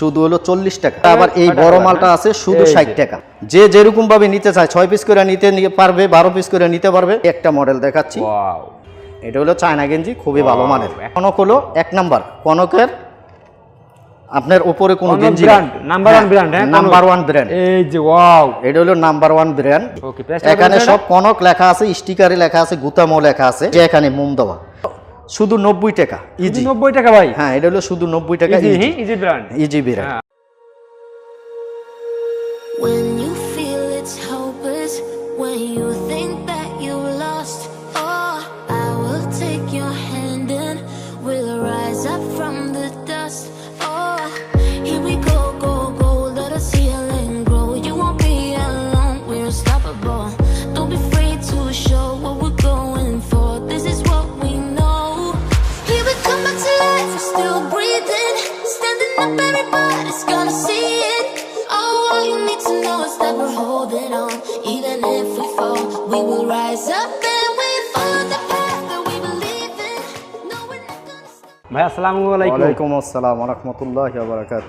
শুধু হলো চল্লিশ টাকা। আবার এই বড় মালটা? আছে শুধু ষাট টাকা। যে যেরকম ভাবে নিতে চায় ছয় পিস করে নিতে পারবে বারো পিস করে নিতে পারবে। একটা মডেল দেখাচ্ছি। এটা হলো চায়না গেঞ্জি খুবই ভালো মানের। কনক হলো এক নাম্বার। কনকের আপনার উপরে কোনো গেঞ্জি number one হ্যাঁ, নাম্বার ওয়ান ব্র্যান্ড এই যে ওয়াও এটা হলো নাম্বার ওয়ান ব্র্যান্ড এখানে সব কনক লেখা আছে স্টিকারে লেখা আছে গুতামো লেখা আছে যে এখানে মোম দেওয়া। শুধু নব্বই টাকা ইজি নব্বই টাকা ভাই? হ্যাঁ এটা হলো শুধু নব্বই টাকা easy easy easy brand easy brand আসসালামু আলাইকুম ওয়ালাইকুম আসসালাম রহমতুল্লাহ বারাকাত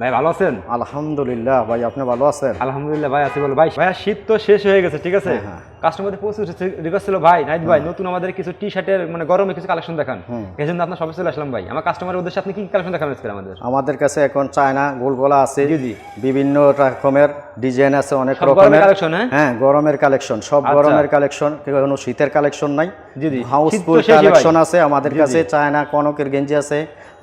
ভাই ভালো আছেন? আলহামদুলিল্লাহ ভাই আপনি ভালো আছেন? আলহামদুলিল্লাহ ভাই আছি বলো। ভাই ভাইয়া শীত তো শেষ হয়ে গেছে ঠিক আছে? হ্যাঁ, হ্যাঁ। কাস্টমারদের প্রচুর রিকোয়েস্ট ছিল। ভাই নাইট ভাই নতুন আমাদের কিছু টি শার্টের মানে গরমে কিছু কালেকশন দেখান। এই জন্য আপনার সবাই চলে আসলাম ভাই। আমার কাস্টমারের উদ্দেশ্যে আপনি কি কালেকশন দেখাবেন আজকে আমাদের? আমাদের কাছে এখন চায়না গোলগোলা আছে জি, জি। বিভিন্ন রকমের ডিজাইন আছে অনেক রকমের। collection, হ্যাঁ? হ্যাঁ গরমের কালেকশন সব আচ্ছা। গরমের কালেকশন কোনো শীতের কালেকশন নাই। জি, জি। হাউসফুল কালেকশন আছে আমাদের কাছে চায়না কনকের গেঞ্জি আছে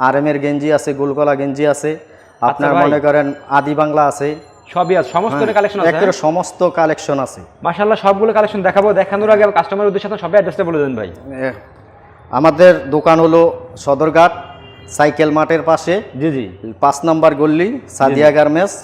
আরএমের গেঞ্জি আছে গোলগোলা গেঞ্জি আছে। আপনার আচ্ছা মনে করেন আদি বাংলা আছে? সবই আছে সমস্ত কালেকশন আছে একের সমস্ত কালেকশন আছে। মাশাআল্লাহ সবগুলো কালেকশন দেখাবো দেখানোর আগে কাস্টমারের উদ্দেশ্যে আপনার সবাই অ্যাড্রেসটা বলে দেন ভাই। আমাদের দোকান হলো সদরঘাট সাইকেল মাঠের পাশে। জি জি। পাঁচ নাম্বার গল্লি সাদিয়া গার্মেন্টস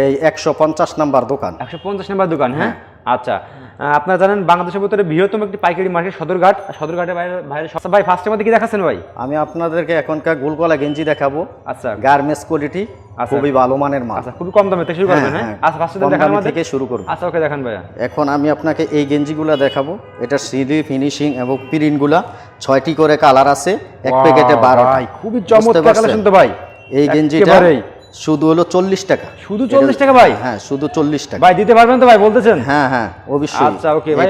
এই একশো পঞ্চাশ নাম্বার দোকান। একশো পঞ্চাশ নাম্বার দোকান হ্যাঁ। আচ্ছা আপনারা জানেন বাংলাদেশের ভিতরে বৃহত্তম একটি পাইকারি মার্কেট সদরঘাট। আর সদরঘাটের বাইরে বাইরে সব- ভাই ফার্স্টের মধ্যে কি দেখাচ্ছেন ভাই? আমি আপনাদেরকে এখনকার গোলগলা গেঞ্জি দেখাবো। আচ্ছা। গার্মেন্টস কোয়ালিটি আচ্ছা। খুবই ভালো মানের মাল। আচ্ছা খুবই কম দামে থেকে শুরু করবেন হ্যাঁ, হ্যাঁ? হ্যাঁ। আচ্ছা ফার্স্টে দেখান থেকে শুরু করব। আচ্ছা ওকে দেখান ভাইয়া। এখন আমি আপনাকে এই গেঞ্জিগুলো দেখাবো। এটা সিডি ফিনিশিং এবং প্রিন্টগুলা ছয়টি করে কালার আছে। এক প্যাকেটে বারোটা। খুবই চমৎকার কালেকশন তো ভাই। এই গেঞ্জিটা। শুধু হলো চল্লিশ টাকা। শুধু 40 টাকা ভাই? হ্যাঁ শুধু চল্লিশ টাকা। ভাই দিতে পারবেন তো ভাই বলতেছেন? হ্যাঁ হ্যাঁ অবশ্যই। আচ্ছা, ভাই?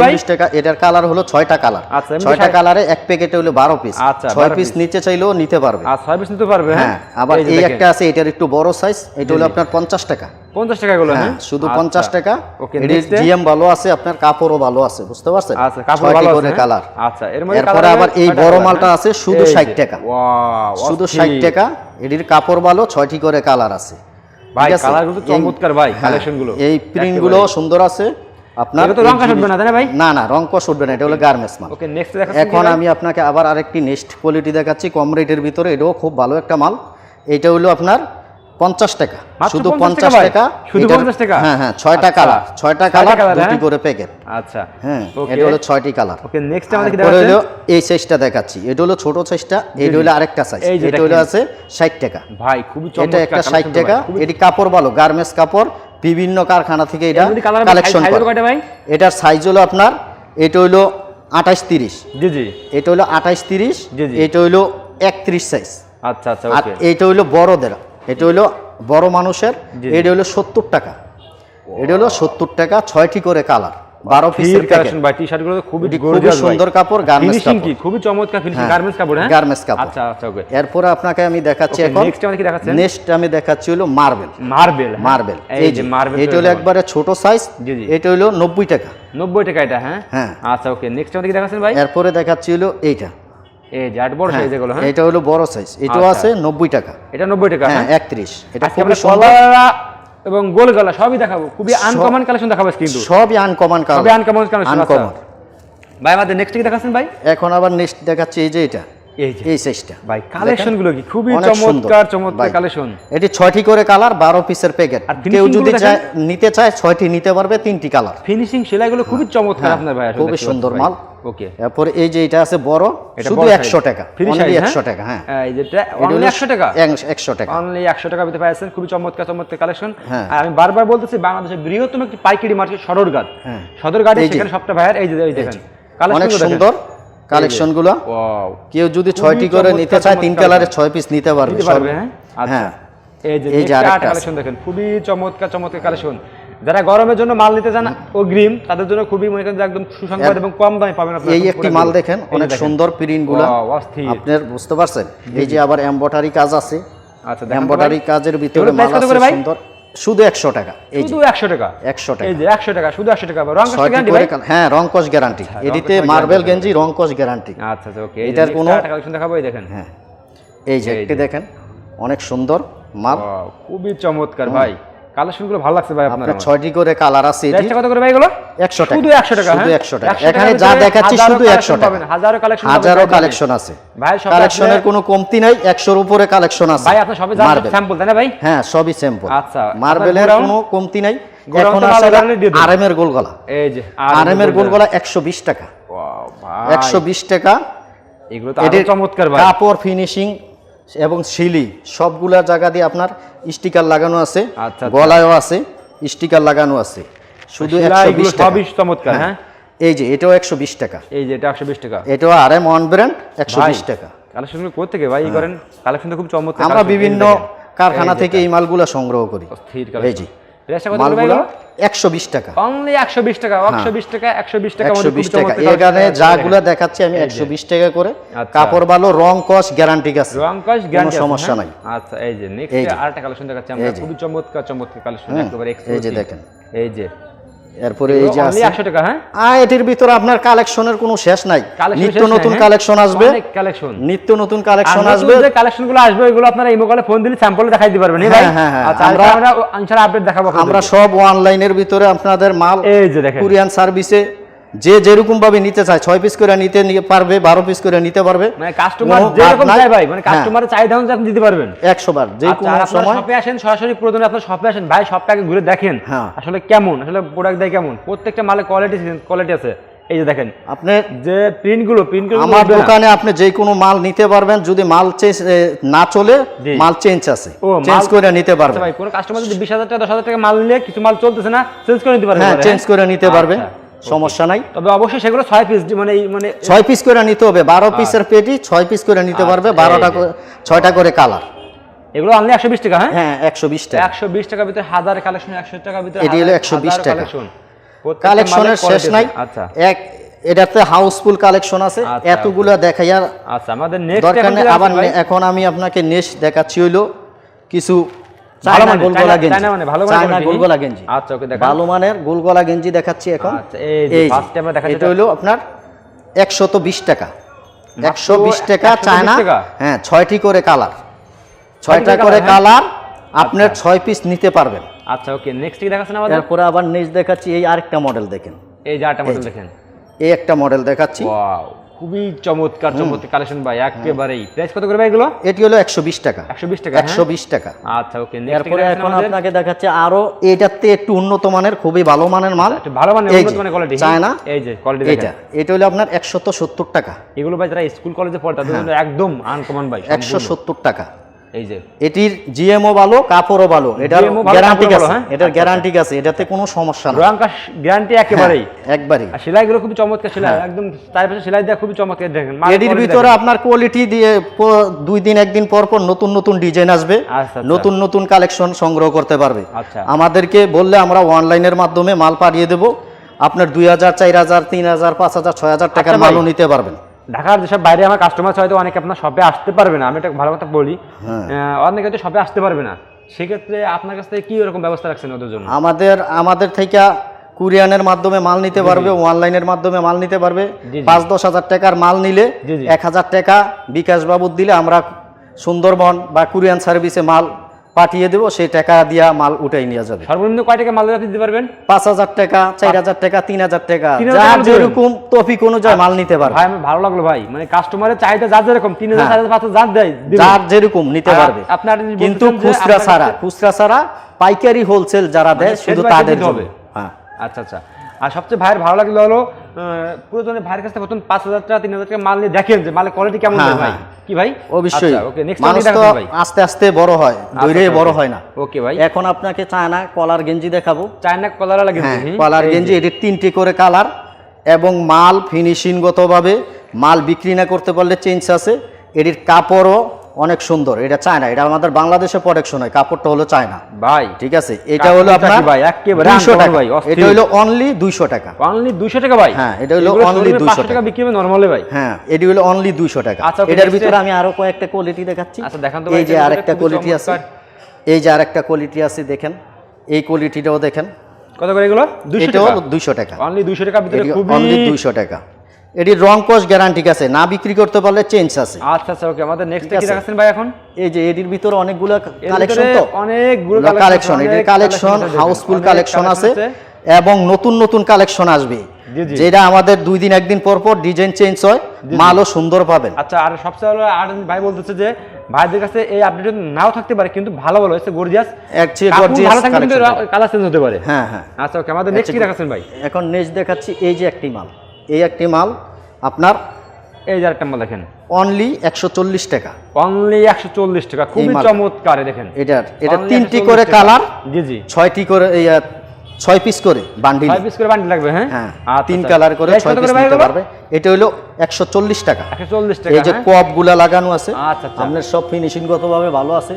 40 টাকা এটার কালার হলো ছয়টা কালার আচ্ছা, ছয়টা কালারে এক প্যাকেটে হলো বারো পিস আচ্ছা, ছয় পিস। নিতে চাইলেও নিতে পারবে। আর ছয় পিস নিতে পারবে হ্যাঁ? আবার এই একটা আছে এটার একটু বড় সাইজ এটা হলো আপনার পঞ্চাশ টাকা। পঞ্চাশ টাকা গুলো হ্যাঁ হ্যাঁ? শুধু। পঞ্চাশ টাকা। জিএম ভালো আছে আপনার কাপড়ও ভালো আছে বুঝতে পারছেন? আচ্ছা কাপড় ভালো আছে হ্যাঁ? কালার আচ্ছা এরপরে আবার এই বড় মালটা হ্যাঁ? আছে শুধু এই 60 যে, টাকা। শুধু ষাট টাকা এটির কাপড় ভালো ছয়টি করে কালার আছে। ভাই কালারগুলো চমৎকার ভাই হ্যাঁ, এই প্রিন্টগুলো সুন্দর আছে। আপনার তো রং এই উঠবে না, তাই ভাই? না না রং কষ উঠবে না এটা হলো গার্মেন্টস মাল। ওকে নেক্সট দেখাচ্ছি এখন আমি আপনাকে আবার আরেকটি নেক্সট কোয়ালিটি দেখাচ্ছি কম রেটের ভিতরে এটাও খুব ভালো একটা মাল। এটা হলো আপনার পঞ্চাশ টাকা। শুধু 50 পঞ্চাশ টাকা শুধু 50 টাকা? হ্যাঁ হ্যাঁ ছয়টা আচ্ছা। কালার ছয়টা ছয়টা কালার colour, দুটি হ্যাঁ? করে প্যাকেট আচ্ছা। হ্যাঁ এটা হলো ছয়টি কালার ওকে নেক্সট আমাদের কি হলো এই সাইজটা দেখাচ্ছি। এটা হলো ছোট সাইজটা এটা হলো আরেকটা সাইজ এটা হলো আছে ষাট টাকা। ভাই খুবই এটা একটা ষাট টাকা। এটি কাপড় ভালো গার্মেন্টস কাপড় বিভিন্ন কারখানা থেকে এটা কালেকশন ভাই? এটার সাইজ হলো আপনার এটা হলো আঠাশ তিরিশ। জি জি। এটা হলো আঠাশ তিরিশ। এটা হলো একত্রিশ সাইজ আচ্ছা আচ্ছা আর ওকে এটা হলো বড়দের। এটা হলো বড় মানুষের। এটা হলো সত্তর টাকা। এটা হলো সত্তর টাকা ছয়টি করে কালার বারো পিসের ফিল কালেকশন ভাই টি-শার্টগুলো খুবই খুবই সুন্দর কাপড়। কি? খুবই চমৎকার ফিনিশিং হ্যাঁ, গার্মেন্টস কাপড় হ্যাঁ? কাপড়। আচ্ছা আচ্ছা ওকে এরপরে আপনাকে আমি দেখাচ্ছি এখন। আমাদের কি দেখাচ্ছেন? নেক্সট আমি দেখাচ্ছি হলো মার্বেল মার্বেল মার্বেল এই যে মার্বেল এটা হলো একবারে ছোট সাইজ। এটা হলো নব্বই টাকা। 90 টাকা এটা হ্যাঁ? হ্যাঁ। আচ্ছা ওকে নেক্সট কি দেখাচ্ছেন ভাই? এরপরে দেখাচ্ছি হলো এইটা। এই যে আট বড় হ্যাঁ, সাইজ এগুলো হ্যাঁ? এটা হলো বড় সাইজ এটাও আচ্ছা। আছে নব্বই টাকা। এটা 90 টাকা হ্যাঁ হ্যাঁ? একত্রিশ। এটা খুবই সুন্দর এবং গোল গলা সবই দেখাবো। খুবই আনকমন কালেকশন দেখাবো কিন্তু। সবই আনকমন কালার সবই আনকমন কালেকশন আনকমন ভাই আমাদের নেক্সট কি দেখাচ্ছেন ভাই? এখন আবার নেক্সট দেখাচ্ছি এই যে এটা। এই যে এই সাইজটা ভাই কালেকশনগুলো কি? খুবই চমৎকার চমৎকার কালেকশন এটি ছয়টি করে কালার বারো পিসের প্যাকেট কেউ যদি চায় নিতে চায় ছয়টি নিতে পারবে তিনটি কালার ফিনিশিং সেলাইগুলো খুবই চমৎকার হ্যাঁ, আপনার ভাই খুবই সুন্দর মাল। ওকে এরপরে এই যে এটা আছে বড় শুধু বড় একশো size। টাকা। Free অনলি size, একশো হ্যাঁ? টাকা হ্যাঁ। এই যেটা অনলি টাকা? এক- একশো টাকা। অনলি একশো টাকা দিতে পাইছেন খুবই চমৎকার চমৎকার কালেকশন হ্যাঁ। আর আমি বারবার বলতেছি বাংলাদেশের বৃহত্তম একটি পাইকারি মার্কেট সদরঘাট। হ্যাঁ। সদরঘাটে সেখানে সবটা ভাইয়ার এই যে এই দেখেন। অনেক সুন্দর। কালেকশনগুলো ওয়াও কেউ যদি ছয়টি করে নিতে চায় তিন কালারের ছয় পিস নিতে পারবে হ্যাঁ? আচ্ছা হ্যাঁ এই যে এই আরেকটা আরেকটা কালেকশন দেখেন খুবই চমৎকার চমৎকার কালেকশন যারা গরমের জন্য মাল নিতে চান অগ্রিম তাদের জন্য খুবই মনে করেন একদম সুসংবাদ এবং কম দামে পাবেন আপনারা এই একটি মাল দেখেন অনেক সুন্দর প্রিন্টগুলা Wow, অস্থির। আপনার বুঝতে পারছেন? এই যে আবার এম্বয়ডারি কাজ আছে। আচ্ছা ভাই। কাজের ভিতরে মাল আছে সুন্দর। শুধু একশো টাকা। এই শুধু একশো টাকা? একশো টাকা। এই যে একশো টাকা শুধু একশো টাকা। রং গ্যারান্টি ভাই? হ্যাঁ রংকশ গ্যারান্টি এটিতে মার্বেল গেঞ্জি গেঞ্জি কস গ্যারান্টি আচ্ছা আচ্ছা ওকে। এটার কোনো- কালেকশন দেখাবো এই দেখেন। হ্যাঁ। এই যে দেখেন অনেক সুন্দর মাল। খুবই চমৎকার ভাই। কালেকশনগুলো ভালো লাগছে ভাই আপনার ছয়টি করে কালার আছে এটি। কত করে ভাই এগুলো? একশো টাকা। শুধু একশো টাকা শুধু হ্যাঁ? একশো টাকা। এখানে যা দেখাচ্ছি শুধু collection একশো টাকা। হাজারো কালেকশন হাজারো কালেকশন আছে। ভাই সব কালেকশনের কোনো কমতি নাই একশোর উপরে কালেকশন আছে। ভাই আপনার সবে জানেন স্যাম্পল তাই না ভাই? হ্যাঁ সবই স্যাম্পল আচ্ছা, মার্বেলের কোনো কমতি নাই। এখন দেন। আরএম এর গোলগলা। এই যে আরএম এর গোলগলা। একশো বিশ টাকা। Wow, ভাই, একশো বিশ টাকা। এগুলো তো আরও চমৎকার ভাই। কাপড় ফিনিশিং এবং শিলি সবগুলা জায়গা দিয়ে আপনার স্টিকার লাগানো আছে আচ্ছা, আচ্ছা। গলায়ও আছে স্টিকার লাগানো আছে। শুধু সবই চমৎকার হ্যাঁ। এই যে এটাও একশো বিশ টাকা। এই যে এটা একশো বিশ টাকা। এটাও আর এম ওয়ান ব্র্যান্ড একশো বিশ টাকা। কালেকশনগুলো কোথেকে ভাই করেন? কালেকশন তো খুব চমৎকার আমরা বিভিন্ন কারখানা থেকে এই মালগুলা সংগ্রহ করি। এই কালেকশন মালগুলা একশো বিশ টাকা। অনলি একশো বিশ টাকা একশো বিশ টাকা একশো বিশ টাকা একশো বিশ টাকা। এখানে যাগুলা দেখাচ্ছি আমি একশো বিশ টাকা করে। আচ্ছা। কাপড় ভালো রং কস গ্যারান্টি আছে রং কস গ্যারান্টি সমস্যা নাই। আচ্ছা এই যে নেক্সট। আরেকটা কালেকশন দেখাচ্ছি আমরা। খুবই চমৎকার চমৎকার কালেকশন একেবারে এই যে দেখেন। এই যে। এরপরে এই যে আছে টাকা হ্যাঁ? আ এটির ভিতরে আপনার কালেকশনের কোনো শেষ নাই। নিত্য নতুন হ্যাঁ? কালেকশন আসবে। অনেক কালেকশন। নিত্য নতুন কালেকশন আসবে। যে কালেকশনগুলো আসবে এগুলো আপনারা ইমো কলে ফোন দিলে স্যাম্পল দেখাই দিতে পারবেন। ভাই হ্যাঁ, হ্যাঁ। আচ্ছা আমরা- আমরা আমরা আপডেট দেখাবো আমরা সব অনলাইনের ভিতরে আপনাদের মাল এই যে দেখেন। কুরিয়ান সার্ভিসে যে যেরকম ভাবে নিতে চায় ছয় পিস করে নিতে পারবে বারো পিস করে নিতে পারবে। মানে কাস্টমার যেরকম চায় ভাই মানে হ্যাঁ, কাস্টমারের চাহিদা অনুযায়ী আপনি দিতে পারবেন। বার যে আচ্ছা, কোনো সময়। শপে আসেন সরাসরি প্রয়োজনে আপনার শপে আসেন। ভাই শপটা আগে ঘুরে দেখেন। হ্যাঁ। আসলে কেমন? আসলে প্রোডাক্ট দেয় কেমন? প্রত্যেকটা কোয়ালিটি কোয়ালিটি আছে এই যে দেখেন আপনি যে প্রিন্টগুলো আমার দোকানে আপনি যে কোনো মাল নিতে পারবেন যদি মাল চেঞ্জ না চলে মাল চেঞ্জ আছে। চেঞ্জ করে নিতে আচ্ছা পারবেন ভাই কোনো কাস্টমার যদি বিশ হাজার টাকা দশ হাজার টাকা মাল নিলে কিছু মাল চলতেছে না চেঞ্জ করে নিতে পারবে হ্যাঁ চেঞ্জ করে নিতে পারবে। আচ্ছা, সমস্যা নাই। তবে অবশ্যই সেগুলো ছয় পিস মানে মানে ছয় পিস করে নিতে হবে বারো পিসের পেটি ছয় পিস করে নিতে পারবে আচ্ছা, বারোটা করে- ছয়টা করে কালার এগুলো অনলি একশো বিশ টাকা হ্যাঁ? হ্যাঁ একশো বিশ টাকা। একশো বিশ টাকার ভিতরে হাজার কালেকশন একশো টাকার ভিতরে এটি হলো 120 হাজার টাকা। কালেকশনের শেষ নাই। আচ্ছা। এক এটাতে হাউসফুল কালেকশন আছে। আচ্ছা, এতগুলা দেখাইয়া আচ্ছা আমাদের নেক্সট আবার এখন আমি আপনাকে নেক্সট দেখাচ্ছি হইল কিছু ভালো চায়না মানের, গোলগলা গেঞ্জি। চায়না মানে ভালো মানের গোলগলা গেঞ্জি? আচ্ছা, ওকে দেখান। ভালো মানের গোলগলা গেঞ্জি দেখাচ্ছি এখন। আচ্ছা, এই যে এই যে, first আমরা দেখাচ্ছি এটা হইল আপনার একশত বিশ টাকা। 120 টাকা চায়না। হ্যাঁ ছয়টি করে কালার। ছয়টা করে colour, হ্যাঁ? কালার আপনার ছয় পিস নিতে পারবেন। আচ্ছা ওকে নেক্সট কি দেখাচ্ছেন আমাদের? এরপরে আবার নেক্সট দেখাচ্ছি এই আরেকটা মডেল দেখেন। এই যে মডেল দেখেন। এই একটা মডেল দেখাচ্ছি। ওয়াও খুবই চমৎকার চমৎকার কালেকশন ভাই একেবারেই। প্রাইস কত করে ভাই এগুলো? এটি হলো একশো বিশ টাকা। একশো বিশ টাকা একশো বিশ টাকা। হ্যাঁ? আচ্ছা ওকে এরপরে এখন আপনাকে দেখাচ্ছে আরও এটাতে একটু উন্নত মানের খুবই ভালো মানের মাল। একটু ভালো মানের উন্নত মানের কোয়ালিটি চায়না এই যে কোয়ালিটি এটা এটা হলো আপনার একশত সত্তর টাকা। এগুলো ভাই যারা স্কুল কলেজে পড়ে তাদের জন্য একদম আনকমন ভাই হ্যাঁ। একশো সম্পূর্ণ। সত্তর টাকা। এই যে। এটির জিএমও ভালো কাপড়ও ভালো। এটার গ্যারান্টি আছে। হ্যাঁ? এটার গ্যারান্টি আছে এটাতে কোনো সমস্যা না। রং গ্যারান্টি একেবারেই। হ্যাঁ, একবারই। আর সেলাইগুলো খুবই চমৎকার সেলাই। একদম তার পাশে সেলাই দেওয়া খুবই চমৎকার দেখেন এটির ভিতরে আপনার কোয়ালিটি দিয়ে দুই দিন একদিন পর পর নতুন নতুন ডিজাইন আসবে। আচ্ছা, আচ্ছা। নতুন নতুন কালেকশন সংগ্রহ করতে পারবে। আচ্ছা। আমাদেরকে বললে আমরা অনলাইনের মাধ্যমে মাল পাঠিয়ে দেবো। আপনার দুই হাজার চার হাজার তিন হাজার পাঁচ হাজার ছয় হাজার টাকার আচ্ছা। মালও নিতে পারবেন। ঢাকার যেসব বাইরে আমার কাস্টমার হয়তো অনেকে আপনার শপে আসতে পারবে না আমি একটা ভালো কথা বলি হ্যাঁ। অনেকে হয়তো শপে আসতে পারবে না সেক্ষেত্রে আপনার কাছ থেকে কি রকম ব্যবস্থা রাখছেন ওদের জন্য আমাদের আমাদের থেকে কুরিয়ানের মাধ্যমে মাল নিতে পারবে অনলাইনের মাধ্যমে মাল নিতে পারবে। পাঁচ দশ হাজার টাকার মাল নিলে। এক হাজার টাকা বিকাশ বাবুর দিলে আমরা সুন্দরবন বা কুরিয়ান সার্ভিসে মাল পাঠিয়ে দেবো সেই টাকা দিয়া মাল উঠাই নিয়ে যাবে সর্বনিম্ন কয় টাকা মাল দিতে পারবেন পাঁচ হাজার টাকা চার হাজার টাকা তিন হাজার টাকা 3,000 যার? যেরকম তফিক অনুযায়ী মাল নিতে পারবে ভাই আমার ভালো লাগল ভাই মানে কাস্টমারের চাহিদা যার যেরকম তিন হাজার হ্যাঁ। চার হাজার পাঁচ হাজার দেয়। যার যেরকম নিতে পারবে আপনার কিন্তু খুচরা ছাড়া খুচরা ছাড়া পাইকারি হোলসেল যারা দেয় মানে শুধু by set তাদের হবে। হ্যাঁ আচ্ছা আচ্ছা আর সবচেয়ে ভাইয়ের ভালো লাগল হলো পুরোজনের ভাইয়ের কাছে প্রথম পাঁচ হাজার টাকা তিন হাজার টাকা মাল নিয়ে দেখেন যে মালের কোয়ালিটি কেমন হ্যাঁ, ভাই। হ্যাঁ। কি ভাই? অবশ্যই। ওকে নেক্সট মানুষ তো আস্তে আস্তে বড় হয় দূরে আচ্ছা, বড় হয় না। ওকে ভাই। এখন আপনাকে চায়না কলার গেঞ্জি দেখাবো। চায়না কলার লাগে হ্যাঁ কলার গেঞ্জি এটির তিনটি করে কালার এবং মাল ফিনিশিং গতভাবে। মাল বিক্রি না করতে পারলে চেঞ্জ আছে। এটির কাপড়ও অনেক সুন্দর। এটা চায়না। এটা আমাদের বাংলাদেশে প্রোডাকশন হয়। কাপড়টা হলো চায়না। ভাই ঠিক আছে? এটা হলো আপনার ভাই? এক্কেবারে দুইশো টাকা। ভাই, এটা হলো অনলি দুইশো টাকা। অনলি দুশো টাকা ভাই? হ্যাঁ, এটা হলো only 200 টাকা বিক্রি হবে নর্মালে ভাই। হ্যাঁ এটি হলো অনলি দুইশো টাকা। আচ্ছা, এটার ভিতরে আমি আরও কয়েকটা কোয়ালিটি দেখাচ্ছি। আচ্ছা, দেখান তো এই যে আরেকটা কোয়ালিটি আছে। এই যে আরেকটা কোয়ালিটি আছে দেখেন। এই কোয়ালিটিটাও দেখেন। কত করে এগুলো? দুশো এটাও টাকা? দুইশো টাকা। অনলি দুশো টাকার ভিতরে খুবই অনলি দুইশো টাকা। এটি রং কস গ্যারান্টি আছে। না বিক্রি করতে পারলে চেঞ্জ আছে। আচ্ছা আচ্ছা ওকে আমাদের নেক্সট কি। দেখাচ্ছেন ভাই এখন? এই যে এটির ভিতরে অনেকগুলো কালেকশন তো। অনেকগুলো কালেকশন এটির কালেকশন হাউসফুল কালেকশন আছে। এবং নতুন নতুন কালেকশন আসবে। যেটা আমাদের দুই দিন একদিন পর পর ডিজাইন চেঞ্জ হয়। মালও সুন্দর পাবেন। আচ্ছা আর সবচেয়ে ভালো আর ভাই বলতেছে যে ভাইদের কাছে এই আপডেট নাও থাকতে পারে কিন্তু ভালো ভালো হচ্ছে গর্জিয়াস কিন্তু collection কালার চেঞ্জ হতে পারে। হ্যাঁ হ্যাঁ। আচ্ছা ওকে আমাদের নেক্সট কি দেখাচ্ছেন ভাই? এখন নেক্সট দেখাচ্ছি এই যে একটি মাল। এই একটি মাল আপনার এই যে আরেকটা মাল দেখেন। অনলি একশো চল্লিশ টাকা। অনলি একশো চল্লিশ টাকা খুবই চমৎকার দেখেন। এটার এটা তিনটি করে কালার জি জি। ছয়টি করে এই ছয় পিস করে বান্ডিল। ছয় পিস করে বান্ডিল লাগবে হ্যাঁ? হ্যাঁ আচ্ছা, তিন আচ্ছা। কালার করে ছয় পিস নিতে পারবে। এটা হলো একশো চল্লিশ টাকা। একশো চল্লিশ টাকা এই যে হ্যাঁ? কপগুলা লাগানো আছে আচ্ছা, আচ্ছা। আপনার সব ফিনিশিং গত ভাবে ভালো আছে।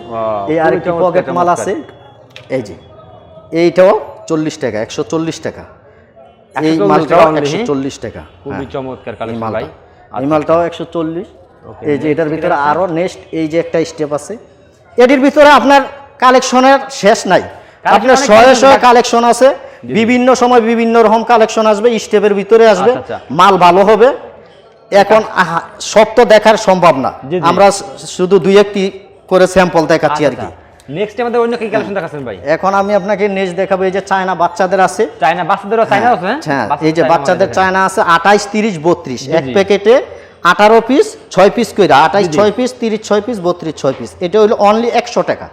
এই আরেকটি পকেট মাল আছে এই যে। এইটাও চল্লিশ টাকা একশো চল্লিশ টাকা। এই মালটাও একশো হ্যাঁ? চল্লিশ টাকা। খুবই হ্যাঁ, চমৎকার এই কালেকশন ভাই। এই মালটাও একশো চল্লিশ। এই যে এটার ভিতরে আছে? আরও নেক্সট এই যে একটা স্টেপ আছে। এটির ভিতরে আপনার কালেকশনের শেষ নাই। আপনার শয়ে শয়ে কালেকশন আছে। বিভিন্ন সময় বিভিন্ন রকম কালেকশন আসবে স্টেপের ভিতরে আসবে। আচ্ছা, আচ্ছা। মাল ভালো হবে। এখন সব তো দেখার সম্ভব না। আমরা শুধু দুই একটি করে স্যাম্পল দেখাচ্ছি আর কি। নেক্সট আমাদের অন্য কি কালেকশন দেখাচ্ছেন ভাই? এখন আমি আপনাকে নেক্সট দেখাবো এই যে চায়না বাচ্চাদের আছে। চায়না বাচ্চাদেরও চায়না আছে হ্যাঁ? হ্যাঁ এই যে বাচ্চাদের চায়না আছে আঠাইশ তিরিশ বত্রিশ। জি, এক প্যাকেটে আঠারো পিস ছয় পিস করে আঠাইশ জি, জি। ছয় পিস তিরিশ ছয় পিস বত্রিশ ছয় পিস এটা হলো অনলি একশো টাকা।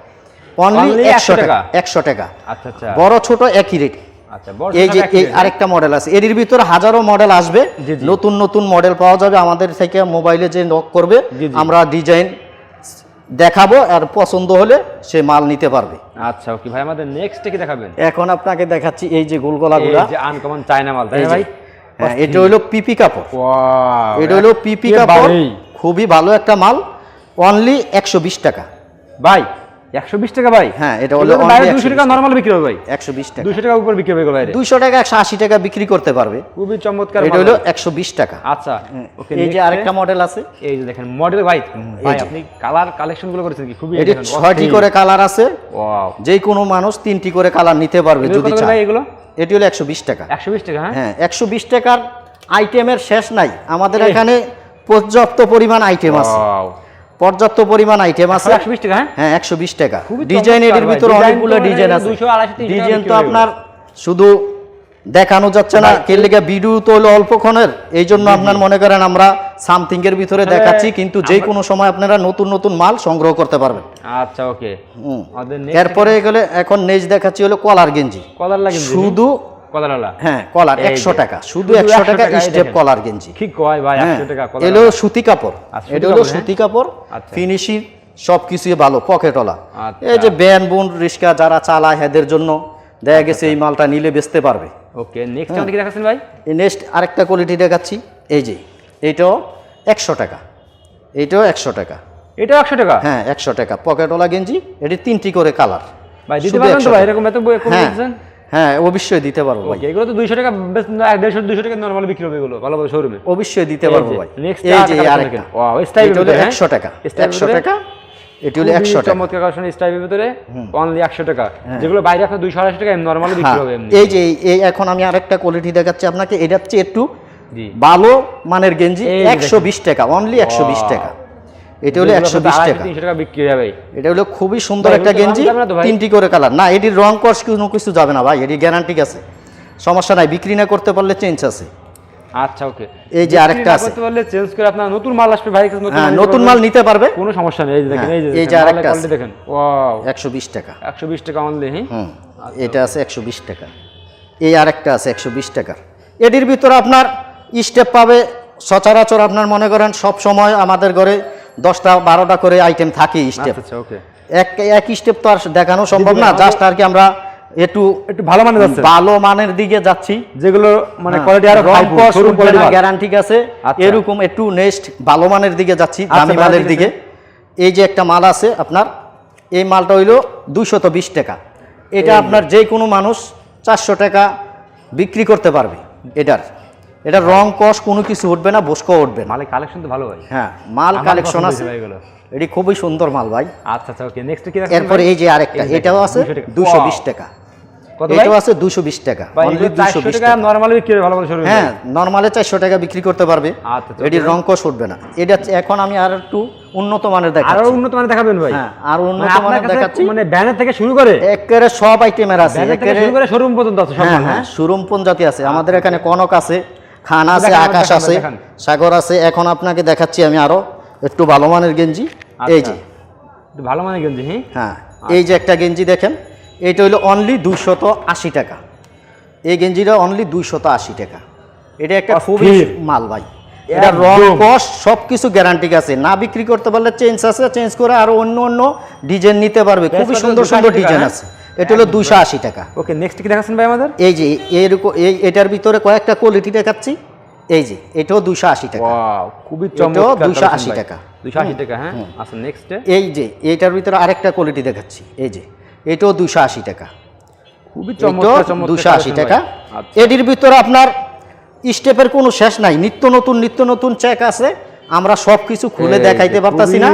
অনলি একশো 100 টাকা। টাকা? একশো টাকা। আচ্ছা আচ্ছা। বড় ছোট একই রেট আচ্ছা এই যে এই আরেকটা মডেল আছে। এর ভিতরে হাজারো মডেল আসবে। নতুন নতুন মডেল পাওয়া যাবে। আমাদের থেকে মোবাইলে যে নক করবে। আমরা ডিজাইন দেখাবো আর পছন্দ হলে সে মাল নিতে পারবে। আচ্ছা ওকে ভাই আমাদের নেক্সট কি দেখাবেন? এখন আপনাকে দেখাচ্ছি এই যে গোলগলাগুলো। এই যে আনকমন চায়না মাল তাই ভাই? হ্যাঁ, এটা হলো পিপি কাপড়। ওয়াও এটা হলো পিপি কাপড় খুবই ভালো একটা মাল অনলি একশো বিশ টাকা। ভাই একশো বিশ টাকা ভাই? হ্যাঁ, এটা হলো এগুলো তো only বাইরে 120 দুশো টাকা নর্মাল বিক্রি হবে ভাই। একশো বিশ টাকা। দুশো টাকা উপর বিক্রি হবে টাকা একশো আশি টাকা বিক্রি করতে পারবে। খুবই চমৎকার এটা হলো। একশো বিশ টাকা। আচ্ছা ওকে এই যে আরেকটা মডেল আছে। এই যে দেখেন মডেল ভাই ভাই আপনি কালার কালেকশনগুলো করেছেন কি? খুবই এটি ছয়টি। করে কালার আছে। ওয়াও যে কোনো মানুষ তিনটি করে কালার নিতে পারবে যদি চায়। ভাই এগুলো? এটি হলো একশো বিশ টাকা। একশো বিশ টাকা হ্যাঁ? হ্যাঁ একশো বিশ টাকার আইটেমের শেষ নাই। আমাদের এখানে পর্যাপ্ত পরিমাণ আইটেম আছে। ওয়াও পর্যাপ্ত পরিমাণ আইটেম আছে। একশো বিশ টাকা হ্যাঁ? হ্যাঁ একশো বিশ টাকা। ডিজাইন এটির ভিতরে অনেকগুলো ডিজাইন আছে। 200, 250, 300 ডিজাইন তো আপনার শুধু দেখানো যাচ্ছে না কেলিকা ভিডিও তো হলো অল্পক্ষণের এই জন্য আপনার মনে করেন আমরা সামথিং এর ভিতরে দেখাচ্ছি কিন্তু যে কোনো সময় আপনারা নতুন নতুন মাল সংগ্রহ করতে পারবেন। আচ্ছা ওকে এরপরে গেলে এখন নেক্সট দেখাচ্ছি হলো কলার গেঞ্জি। কলার লাগে শুধু কলার হ্যাঁ কলার এই যে। একশো টাকা শুধু শুধু 100 টাকা টাকা, স্টেপ কলার গেঞ্জি। ঠিক কয় ভাই হ্যাঁ একশো টাকা কলার এলো সুতি কাপড় এটা হলো হ্যাঁ? সুতি কাপড় আচ্ছা। ফিনিশিং সব কিছুই ভালো পকেটওয়ালা আচ্ছা। এই যে ব্যান বুন রিক্সা যারা চালায় এদের জন্য দেখা গেছে এই মালটা নিলে বেচতে পারবে। ওকে নেক্সট কি দেখাচ্ছেন ভাই? নেক্সট আরেকটা কোয়ালিটি দেখাচ্ছি। এই যে এইটাও একশো টাকা। এইটাও একশো টাকা। এটাও একশো টাকা? হ্যাঁ একশো টাকা। পকেটওয়ালা গেঞ্জি এটি তিনটি করে কালার ভাই দিতে পারবেন তো ভাই? এরকম এত বই হ্যাঁ। হ্যাঁ অবশ্যই দিতে পারব ভাই। এগুলো তো দুইশো টাকা বেশ না, দেড়শো দুশো টাকা নর্মাল বিক্রি হবে এগুলো ভালো ভালো শোরুমে অবশ্যই দিতে পারব ভাই। এই যে আরেকটা ওয়াও স্টাইল এটা হলো একশো টাকা। একশো টাকা। এটি হলো একশো টাকা। চমৎকার কালেকশন স্টাইলের ভিতরে। অনলি একশো টাকা। যেগুলো বাইরে আপনার দুইশো আড়াইশো টাকা নর্মালি বিক্রি হ্যাঁ, হবে এই যে এই- এখন আমি আরেকটা কোয়ালিটি দেখাচ্ছি আপনাকে। এটা হচ্ছে একটু ভালো মানের গেঞ্জি এই যে একশো বিশ টাকা। অনলি একশো বিশ Wow. টাকা। এটা হলো একশো বিশ টাকা। তিনশো টাকা বিক্রি হবে এটা হলো খুবই সুন্দর একটা গেঞ্জি? তিনটি করে কালার। না এটির রং কস কোনো কিছু যাবে না ভাই এটি গ্যারান্টি আছে। সমস্যা নাই বিক্রি না করতে পারলে চেঞ্জ আছে। আচ্ছা ওকে। এই যে আরেকটা আছে। করতে চেঞ্জ করে আপনার নতুন মাল আসবে ভাই কাছে মাল নতুন মাল নিতে পারবে। কোনো সমস্যা নেই এই যে দেখেন এই যে এই যে দেখেন, আরেকটা আছে। দেখেন। ওয়াও একশো বিশ টাকা। একশো বিশ টাকা অনলি হ্যাঁ এটা আছে একশো বিশ টাকা। এই আরেকটা আছে একশো বিশ টাকার এটির ভিতরে আপনার স্টেপ পাবে সচরাচর আপনার মনে করেন সব সময় আমাদের ঘরে দশটা বারোটা করে আইটেম থাকে স্টেপ এক এক স্টেপ তো আর দেখানো সম্ভব না জাস্ট আর কি আমরা একটু একটু ভালো মানে যাচ্ছে। ভালো মানের দিকে যাচ্ছি। যেগুলো মানে হ্যাঁ, কোয়ালিটি আরও রং কস শোরুম উঠবে না, কোয়ালিটি গ্যারান্টি আছে। আচ্ছা। এরকম একটু নেক্সট ভালো মানের দিকে যাচ্ছি আচ্ছা, দামি মালের দিকে। এই যে একটা মাল আছে আপনার এই মালটা হইল দুশত বিশ টাকা। এটা আপনার যে। কোনো মানুষ চারশো টাকা বিক্রি করতে পারবে এটার। এটা রং কস কোনো কিছু উঠবে না বস্ক উঠবে মালের কালেকশন তো ভালো ভাই। হ্যাঁ মাল কালেকশন আছে। এটি খুবই সুন্দর মাল ভাই। আচ্ছা আচ্ছা ওকে নেক্সট কি এরপরে এই যে আরেকটা এটাও আছে দুশো বিশ টাকা। এটাও আছে দুশো বিশ টাকা। 400 220 টাকা নরমালি বিক্রি হবে ভালো ভালো শোরুম হ্যাঁ নর্মালে চারশো টাকা বিক্রি করতে পারবে। আচ্ছা, আচ্ছা, রং কষ উঠবে না। এটা এখন আমি আর একটু উন্নত মানের আরও দেখাচ্ছি উন্নত মানের দেখাবেন ভাই? হ্যাঁ, আরও উন্নত মানে মানের দেখাচ্ছি। মানে ব্যানার থেকে শুরু করে একেবারে সব আইটেমের আছে। একেবারে শুরু করে শোরুম পর্যন্ত আছে সব হ্যাঁ শোরুম হ্যাঁ সুরম আছে। আমাদের এখানে কনক আছে। খান আছে আকাশ আছে সাগর আছে এখন আপনাকে দেখাচ্ছি আমি আরও একটু ভালো মানের গেঞ্জি। এই যে। ভালো মানে গেঞ্জি হ্যাঁ? হ্যাঁ এই যে একটা গেঞ্জি দেখেন এইটা হইল অনলি দুইশত আশি টাকা। এই গেঞ্জিটা অনলি দুইশত আশি টাকা। এটা একটা খুবই। মাল ভাই। এটা রং। কস সব কিছু গ্যারান্টি আছে। না বিক্রি করতে পারলে চেঞ্জ আছে চেঞ্জ করে আরও অন্য অন্য ডিজাইন নিতে পারবে। খুবই সুন্দর সুন্দর ডিজাইন হ্যাঁ? আছে। এটা হলো দুইশো আশি টাকা। ওকে নেক্সট কি দেখাচ্ছেন ভাই আমাদের? এই যে এরকম এই এটার ভিতরে কয়েকটা কোয়ালিটি দেখাচ্ছি। এই যে এটাও দুইশো আশি টাকা। খুবই চমৎকার 280 টাকা। 280 টাকা হ্যাঁ? আচ্ছা নেক্সট এই যে এইটার ভিতরে আরেকটা কোয়ালিটি দেখাচ্ছি। এই যে এটাও দুইশো আশি টাকা। খুবই চমৎকার দুশো আশি টাকা। আচ্ছা। এটির ভিতরে আপনার স্টেপের কোনো শেষ নাই। নিত্য নতুন নিত্য নতুন চেক আছে। আমরা সব কিছু খুলে দেখাইতে পারতাছি না।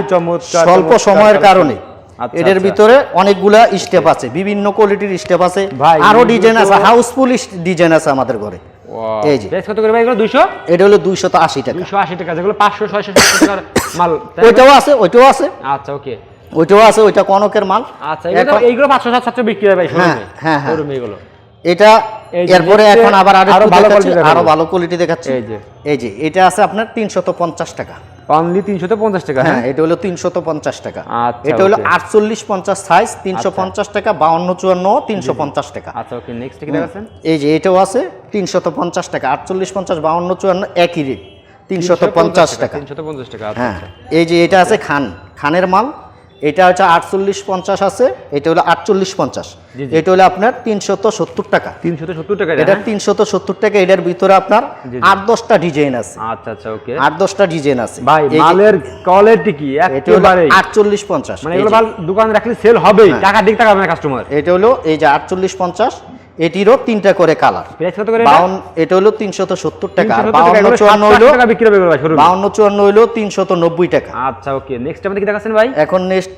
স্বল্প সময়ের কারণে। আচ্ছা, এদের আচ্ছা। ভিতরে অনেকগুলা স্টেপ আছে বিভিন্ন কোয়ালিটির স্টেপ আছে ভাই, আরও ডিজাইন আছে হাউসফুল ডিজাইন আছে আমাদের ঘরে। এই যে। কত করে ভাই এগুলো? 200 এটা হলো দুইশত আশি টাকা। 280 টাকা যেগুলো 500 600 টাকার মাল ওইটাও আছে ওইটাও আছে। আচ্ছা ওকে। ওইটাও আছে ওইটা কনকের মাল। আচ্ছা এইগুলো 500 700 বিক্রি হয় ভাই হ্যাঁ, হ্যাঁ। এগুলো। এটা এরপরে এখন আবার আরও ভালো কোয়ালিটি দেখাচ্ছি। এই যে। এই যে এটা আছে আপনার তিনশত পঞ্চাশ টাকা। অনলি 350 টাকা হ্যাঁ হ্যাঁ? এটা হলো তিনশো পঞ্চাশ টাকা। আচ্ছা, এটা হলো আটচল্লিশ পঞ্চাশ সাইজ তিনশো পঞ্চাশ টাকা বাউন্ন চুয়ান্ন তিনশো পঞ্চাশ টাকা। আচ্ছা ওকে নেক্সট এই যে এটাও আছে তিনশত পঞ্চাশ টাকা আটচল্লিশ পঞ্চাশ বাউন্ন চুয়ান্ন একই রেট তিনশত পঞ্চাশ টাকা 350 টাকা আচ্ছা হ্যাঁ আচ্ছা। এই যে এটা আছে খান খানের মাল এটা হচ্ছে আটচল্লিশ পঞ্চাশ আছে এটা হলো আটচল্লিশ পঞ্চাশ। এটা হলো আপনার তিনশত সত্তর টাকা। 370 টাকা এটা হ্যাঁ? তিনশত সত্তর টাকা এটার ভিতরে আপনার। আট দশটা ডিজাইন আছে। আচ্ছা আচ্ছা ওকে। আট দশটা ডিজাইন আছে। ভাই মালের কোয়ালিটি কি? একেবারে আটচল্লিশ পঞ্চাশ। মানে এগুলো দোকানে রাখলে সেল হবে টাকা দিক টাকা কাস্টমার এটা হলো এই যে আটচল্লিশ পঞ্চাশ এটিরও তিনটা করে কালার। এটা? হলো তিনশত সত্তর টাকা। আর 370 টাকা, বাউন্ন চুয়ান্ন 700 হইল টাকা বিক্রি হবে এগুলো ভাই শোরুমে। বাউন্ন চুয়ান্ন হইল তিনশত নব্বই টাকা। আচ্ছা ওকে। নেক্সট আমাদের কি দেখাচ্ছেন ভাই? এখন নেক্সট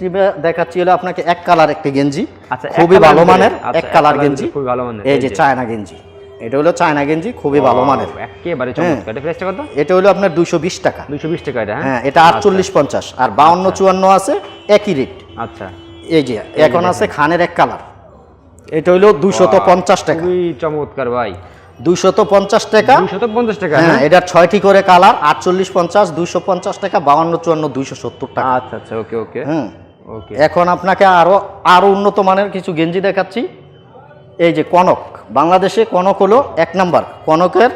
দেখাচ্ছি হলো আপনাকে এক কালার একটা গেঞ্জি। আচ্ছা, খুবই ভালো মানের আচ্ছা, এক কালার গেঞ্জি। খুবই ভালো মানের, এই যে। চায়না গেঞ্জি। এটা হলো চায়না গেঞ্জি খুবই ভালো মানের। একেবারে চমৎকার। এটা প্রাইসটা কত? এটা হলো আপনার দুইশো বিশ টাকা। 220 টাকা এটা হ্যাঁ? হ্যাঁ এটা আটচল্লিশ পঞ্চাশ। আর বাউন্ন চুয়ান্ন আছে একই রেট আচ্ছা। এই যে এখন আছে খানের এক কালার। এটা হলো দুইশত পঞ্চাশ টাকা। খুবই চমৎকার ভাই। দুইশত পঞ্চাশ টাকা। 250 টাকা হ্যাঁ এটা এটার ছয়টি করে কালার আটচল্লিশ পঞ্চাশ দুইশো পঞ্চাশ টাকা বাউন্ন চুয়ান্ন দুইশো সত্তর টাকা। আচ্ছা আচ্ছা ওকে ওকে। হুম। ওকে। এখন আপনাকে আরও আরও উন্নত মানের কিছু গেঞ্জি দেখাচ্ছি। এই যে কনক বাংলাদেশে কনক হলো এক নাম্বার। কনকের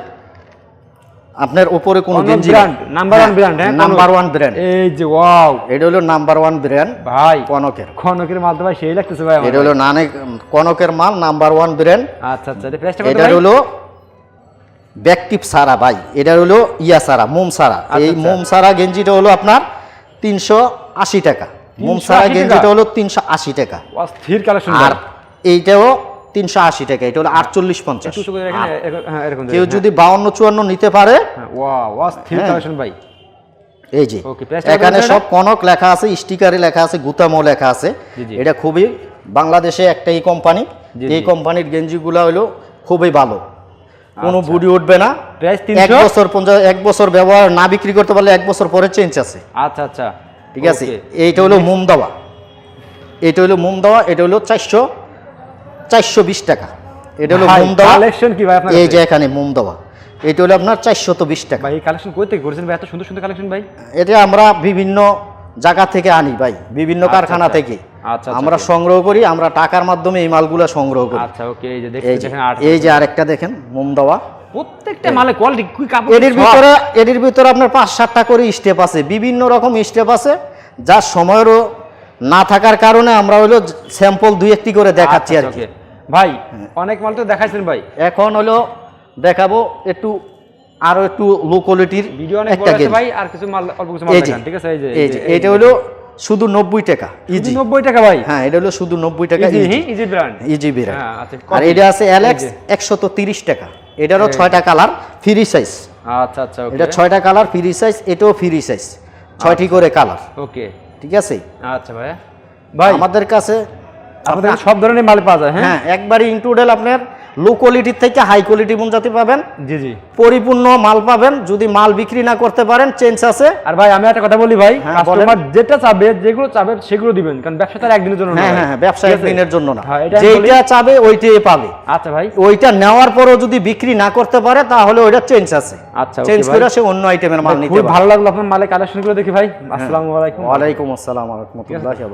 আপনার উপরে কোন গেঞ্জি brand, number one brand, হ্যাঁ, নাম্বার। ওয়ান ব্র্যান্ড এই যে ওয়াও এটা হলো নাম্বার ওয়ান ব্র্যান্ড ভাই কনকের। খনকের মাল তো ভাই সেই লাগতেছে ভাই এটা হলো নানে কনকের মাল নাম্বার ওয়ান ব্র্যান্ড আচ্ছা আচ্ছা এটা প্রাইসটা কত এটা হলো ব্যাকটিপ সারা ভাই। এটা হলো ইয়া সারা মোম সারা। এই আচ্ছা। মোম সারা গেঞ্জিটা হলো আপনার তিনশো আশি টাকা। মোম সারা গেঞ্জিটা হলো তিনশো আশি টাকা। অস্থির কালেকশন আর এইটাও তিনশো আশি টাকা এটা হলো আটচল্লিশ পঞ্চাশ। হ্যাঁ কেউ যদি বাউন্ন চুয়ান্ন নিতে পারে হ্যাঁ হ্যাঁ। ভাই। এই যে এখানে সব কনক লেখা আছে স্টিকারে লেখা আছে গুতামো লেখা আছে। এটা খুবই বাংলাদেশে একটা এই কোম্পানি এই কোম্পানির গেঞ্জিগুলো হলো খুবই ভালো। কোনো বুড়ি উঠবে না। এক বছর পঞ্চাশ এক বছর ব্যবহার না বিক্রি করতে পারলে এক বছর পরে চেঞ্জ আছে। আচ্ছা আচ্ছা। ঠিক আছে? এইটা হলো মোম দেওয়া এটা হলো মোম দেওয়া এটা হলো চারশো চারশো বিশ টাকা। এটা হলো মোম দেওয়া। collection কি ভাই এই যে এখানে মোম দেওয়া। এটা হলো আপনার চারশত বিশ টাকা। ভাই এই কালেকশন কই থেকে করেছেন ভাই? এত সুন্দর সুন্দর কালেকশন ভাই। এটা আমরা বিভিন্ন জায়গা থেকে আনি ভাই বিভিন্ন আচ্ছা, কারখানা আচ্ছা। থেকে। আচ্ছা, আমরা সংগ্রহ করি আমরা টাকার মাধ্যমে এই মালগুলো সংগ্রহ করি। আচ্ছা ওকে এই যে দেখেন এই যে আরেকটা দেখেন মোম দেওয়া। প্রত্যেকটা মালে কোয়ালিটি কি কাপড় এটির ভিতরে এটির ভিতরে আপনার পাঁচ সাতটা করে স্টেপ আছে। বিভিন্ন রকম স্টেপ আছে যা সময়েরও না থাকার কারণে আমরা হইল স্যাম্পল দুই একটি করে দেখাচ্ছি আর কি. ভাই অনেক মাল তো দেখাইছেন ভাই। এখন হলো দেখাবো একটু আরও একটু লো কোয়ালিটির ভিডিও অনেক বড় আছে ভাই আর কিছু মাল অল্প কিছু মাল দেখান ঠিক আছে? এই যে এই যে এটা হলো শুধু নব্বই টাকা ইজি নব্বই টাকা ভাই? হ্যাঁ এটা হলো শুধু নব্বই টাকা ইজি ইজি ব্র্যান্ড ইজি বেরা হ্যাঁ, আচ্ছা, আর এটা আছে অ্যালেক্স এই যে। একশত তিরিশ টাকা। এটারও ছয়টা কালার ফ্রি সাইজ আচ্ছা আচ্ছা ওকে এটা ছয়টা কালার ফ্রি সাইজ এটাও ফ্রি সাইজ ছয়টি করে কালার ওকে ঠিক আছে? আচ্ছা ভাই। ভাই। আমাদের কাছে সব ধরনের মাল পাওয়া যায় হ্যাঁ? হ্যাঁ একবারই ইনক্লুডেড আপনার লো কোয়ালিটির থেকে হাই কোয়ালিটি পাবেন। জি জি। পরিপূর্ণ মাল পাবেন যদি মাল বিক্রি না করতে পারেন চেঞ্জ আছে। আর ভাই আমি একটা কথা বলি ভাই হ্যাঁ, কাস্টমার যেটা চাবে যেগুলো চাবে সেগুলো দিবেন কারণ ব্যবসা তার একদিনের জন্য না হ্যাঁ হ্যাঁ হ্যাঁ ব্যবসা একদিনের জন্য না। হ্যাঁ। যেইটা চাবে ওইটাই পাবে। আচ্ছা ভাই। ওইটা নেওয়ার পরেও যদি বিক্রি না করতে পারে তাহলে ওইটা চেঞ্জ আছে। আচ্ছা, চেঞ্জ করে সে অন্য আইটেমের মাল নিতে খুব ভালো লাগল আপনার মালের কালেকশন দেখি ভাই। আসসালামু আলাইকুম। ওয়ালাইকুম আসসালাম রহমতুল্লাহ